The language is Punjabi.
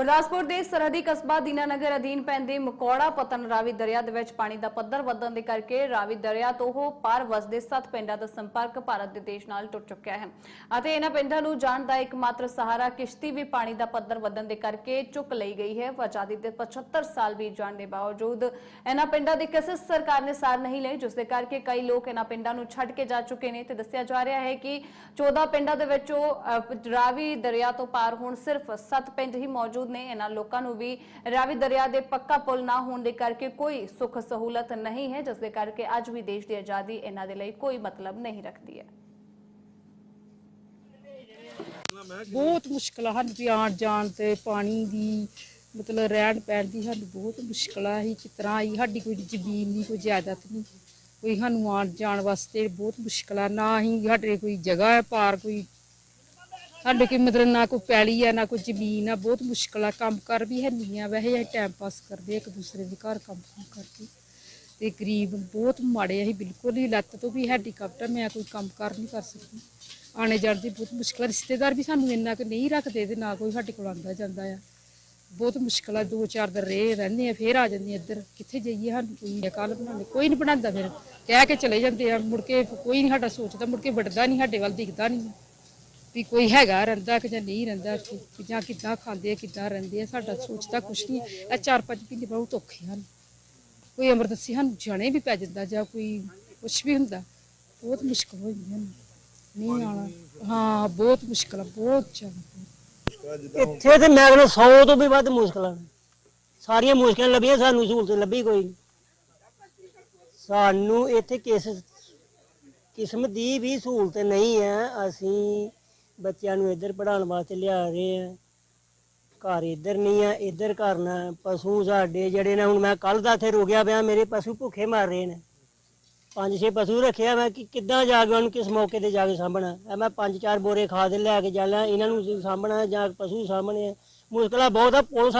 ਗੁਰਦਾਸਪੁਰ ਦੇ ਸਰਹੱਦੀ ਕਸਬਾ ਦੀਨਾਨਗਰ ਅਧੀਨ ਪੈਂਦੇ ਮਕੌੜਾ ਪਤਨ ਰਾਵੀ ਦਰਿਆ ਦੇ ਵਿੱਚ ਪਾਣੀ ਦਾ ਪੱਧਰ ਵਧਣ ਦੇ ਕਰਕੇ ਰਾਵੀ ਦਰਿਆ ਤੋਂ ਉਹ ਪਾਰ ਵਸਦੇ ਸੱਤ ਪਿੰਡਾਂ ਦਾ ਸੰਪਰਕ ਭਾਰਤ ਦੇ ਦੇਸ਼ ਨਾਲ ਟੁੱਟ ਚੁੱਕਿਆ ਹੈ। ਅਤੇ ਇਹਨਾਂ ਪਿੰਡਾਂ ਨੂੰ ਜਾਣ ਦਾ ਇੱਕਮਾਤਰ ਸਹਾਰਾ ਕਿਸ਼ਤੀ ਵੀ ਪਾਣੀ ਦਾ ਪੱਧਰ ਵਧਣ ਦੇ ਕਰਕੇ ਚੁੱਕ ਲਈ ਗਈ ਹੈ। ਆਜ਼ਾਦੀ ਦੇ 75 ਸਾਲ ਬੀਤ ਜਾਣ ਦੇ ਬਾਵਜੂਦ ਇਹਨਾਂ ਪਿੰਡਾਂ ਦੀ ਕਿਸੇ ਸਰਕਾਰ ਨੇ ਸਾਰ ਨਹੀਂ ਲਈ, ਜਿਸ ਦੇ ਕਰਕੇ ਕਈ ਲੋਕ ਇਹਨਾਂ ਪਿੰਡਾਂ ਨੂੰ ਛੱਡ ਕੇ ਜਾ ਚੁੱਕੇ ਨੇ। ਤੇ ਦੱਸਿਆ ਜਾ ਰਿਹਾ ਹੈ ਕਿ 14 ਪਿੰਡਾਂ ਦੇ ਵਿੱਚੋਂ ਰਾਵੀ ਦਰਿਆ ਤੋਂ ਪਾਰ ਹੁਣ ਸਿਰਫ 7 ਪਿੰਡ ਹੀ ਮੌਜੂਦ ਨੇ ਇਹਨਾਂ ਲੋਕਾਂ ਨੂੰ ਵੀ ਰਾਵੀ ਦਰਿਆ ਦੇ ਪੱਕਾ ਪੁਲ ਨਾ ਹੋਣ ਦੇ ਕਰਕੇ ਕੋਈ ਸੁੱਖ ਸਹੂਲਤ ਨਹੀਂ ਹੈ, ਜਿਸ ਦੇ ਕਰਕੇ ਅੱਜ ਵੀ ਦੇਸ਼ ਦੀ ਆਜ਼ਾਦੀ ਇਹਨਾਂ ਦੇ ਲਈ ਕੋਈ ਮਤਲਬ ਨਹੀਂ ਰੱਖਦੀ ਹੈ। ਬਹੁਤ ਮੁਸ਼ਕਲ ਆ ਵੀ ਆਉਣ ਜਾਣ ਤੇ ਪਾਣੀ ਦੀ ਮਤਲਬ ਰਹਿਣ ਪੈਣ ਦੀ ਸਾਨੂੰ ਬਹੁਤ ਮੁਸ਼ਕਲ ਹੀ ਅਸੀਂ ਆਈ ਸਾਡੀ ਕੋਈ ਜ਼ਮੀਨ ਨਹੀਂ, ਕੋਈ ਜਾਇਦਾਦ ਨਹੀਂ, ਕੋਈ ਸਾਨੂੰ ਆਉਣ ਜਾਣ ਵਾਸਤੇ ਬਹੁਤ ਮੁਸ਼ਕਲ ਆ, ਨਾ ਹੀ ਸਾਡੇ ਕੋਈ ਜਗ੍ਹਾ ਹੈ, ਪਾਰ ਕੋਈ ਸਾਡੇ ਕੋਈ ਮਤਲਬ ਨਾ ਕੋਈ ਪੈਲੀ ਆ, ਨਾ ਕੋਈ ਜ਼ਮੀਨ ਆ, ਬਹੁਤ ਮੁਸ਼ਕਲ ਆ, ਕੰਮ ਕਰ ਵੀ ਹੈ ਨਹੀਂ ਆ। ਵੈਸੇ ਅਸੀਂ ਟਾਈਮ ਪਾਸ ਕਰਦੇ ਆ ਇੱਕ ਦੂਸਰੇ ਦੇ ਘਰ ਕੰਮ ਕੰਮ ਕਰਕੇ। ਤੇ ਗਰੀਬ ਬਹੁਤ ਮਾੜੇ ਆ, ਅਸੀਂ ਬਿਲਕੁਲ ਹੀ ਲੱਤ ਤੋਂ ਵੀ ਹੈਂਡੀਕੈਪਟ ਆ, ਮੈਂ ਕੋਈ ਕੰਮ ਕਰ ਨਹੀਂ ਕਰ ਸਕਦੀ। ਆਣੇ ਜਾਣ ਦੀ ਬਹੁਤ ਮੁਸ਼ਕਲ ਆ। ਰਿਸ਼ਤੇਦਾਰ ਵੀ ਸਾਨੂੰ ਇੰਨਾ ਕੁ ਨਹੀਂ ਰੱਖਦੇ ਤੇ ਨਾ ਕੋਈ ਸਾਡੇ ਕੋਲ ਆਉਂਦਾ ਜਾਂਦਾ ਆ। ਬਹੁਤ ਮੁਸ਼ਕਲ ਆ, ਦੋ ਚਾਰ ਦਿਨ ਰਹੇ ਰਹਿੰਦੇ ਆ, ਫੇਰ ਆ ਜਾਂਦੇ ਆ ਇੱਧਰ। ਕਿੱਥੇ ਜਾਈਏ ਸਾਨੂੰ ਕੋਈ ਕੱਲ ਬਣਾਉਂਦੇ, ਕੋਈ ਨਹੀਂ ਬਣਾਉਂਦਾ ਫਿਰ। ਕਹਿ ਕੇ ਚਲੇ ਜਾਂਦੇ ਆ, ਮੁੜ ਕੇ ਕੋਈ ਨਹੀਂ ਸਾਡਾ ਸੋਚਦਾ, ਮੁੜ ਕੇ ਵੜਦਾ ਨਹੀਂ, ਸਾਡੇ ਵੱਲ ਦਿਖਦਾ ਨਹੀਂ। ਵੀ ਕੋਈ ਹੈਗਾ ਰਹਿੰਦਾ ਕਿ ਜਾਂ ਨਹੀਂ ਰਹਿੰਦਾ, ਕਿ ਜਾਂ ਕਿੱਦਾਂ ਖਾਂਦੇ ਆ, ਕਿੱਦਾਂ ਰਹਿੰਦੇ ਆ, ਸਾਡਾ ਸੋਚਦਾ ਕੁਛ ਨਹੀਂ। ਇਹ ਚਾਰ ਪੰਜ ਮਹੀਨੇ ਬਹੁਤ ਔਖੇ ਹਨ। ਕੋਈ ਐਮਰਜੈਂਸੀ ਸਾਨੂੰ ਜਾਣੇ ਵੀ ਪੈ ਜਾਂਦਾ ਜਾਂ ਕੋਈ ਕੁਛ ਵੀ ਹੁੰਦਾ, ਬਹੁਤ ਮੁਸ਼ਕਲ ਹੋ ਜਾਂਦੀ ਹਨ ਨਹੀਂ ਆਣਾ ਹਾਂ, ਬਹੁਤ ਮੁਸ਼ਕਲ ਆ, ਬਹੁਤ ਜ਼ਿਆਦਾ। ਇੱਥੇ ਤੇ ਮੈਂ ਕਹਿੰਦਾ 100 ਤੋਂ ਵੀ ਵੱਧ ਮੁਸ਼ਕਲਾਂ ਨੇ। ਸਾਰੀਆਂ ਮੁਸ਼ਕਲਾਂ ਲੱਭੀਆਂ, ਸਾਨੂੰ ਸਹੂਲਤ ਲੱਭੀ ਕੋਈ। ਨਹੀਂ ਸਾਨੂੰ ਇੱਥੇ ਕਿਸ ਕਿਸਮ ਦੀ ਵੀ ਸਹੂਲਤ ਨਹੀਂ ਹੈ, ਅਸੀਂ ਬੱਚਿਆਂ ਨੂੰ ਇੱਧਰ ਪੜਾਉਣ ਵਾਸਤੇ ਲਿਆ ਰਹੇ ਹਾਂ ਘਰ ਇੱਧਰ ਨਹੀਂ ਆ, ਇੱਧਰ ਕਰਨਾ ਪਸ਼ੂ ਸਾਡੇ ਜਿਹੜੇ ਨੇ, ਹੁਣ ਮੈਂ ਕੱਲ ਦਾ ਇੱਥੇ ਰੁਕਿਆ ਪਿਆ, ਮੇਰੇ ਪਸ਼ੂ ਭੁੱਖੇ ਮਰ ਰਹੇ ਨੇ। ਪੰਜ ਛੇ ਪਸ਼ੂ ਰੱਖਿਆ ਮੈਂ, ਕਿ ਕਿੱਦਾਂ ਜਾ ਕੇ ਉਹਨੂੰ ਕਿਸ ਮੌਕੇ ਤੇ ਜਾ ਕੇ ਸਾਂਭਣਾ? ਇਹ ਮੈਂ ਪੰਜ ਚਾਰ ਬੋਰੇ ਖਾਦ ਲੈ ਕੇ ਜਾਣਾ ਇਹਨਾਂ ਨੂੰ ਸਾਂਭਣਾ ਜਾਂ ਪਸ਼ੂ ਸਾਂਭਣੇ ਆ। ਮੁਸ਼ਕਲਾਂ ਬਹੁਤ ਆ, ਪੁਲਿਸ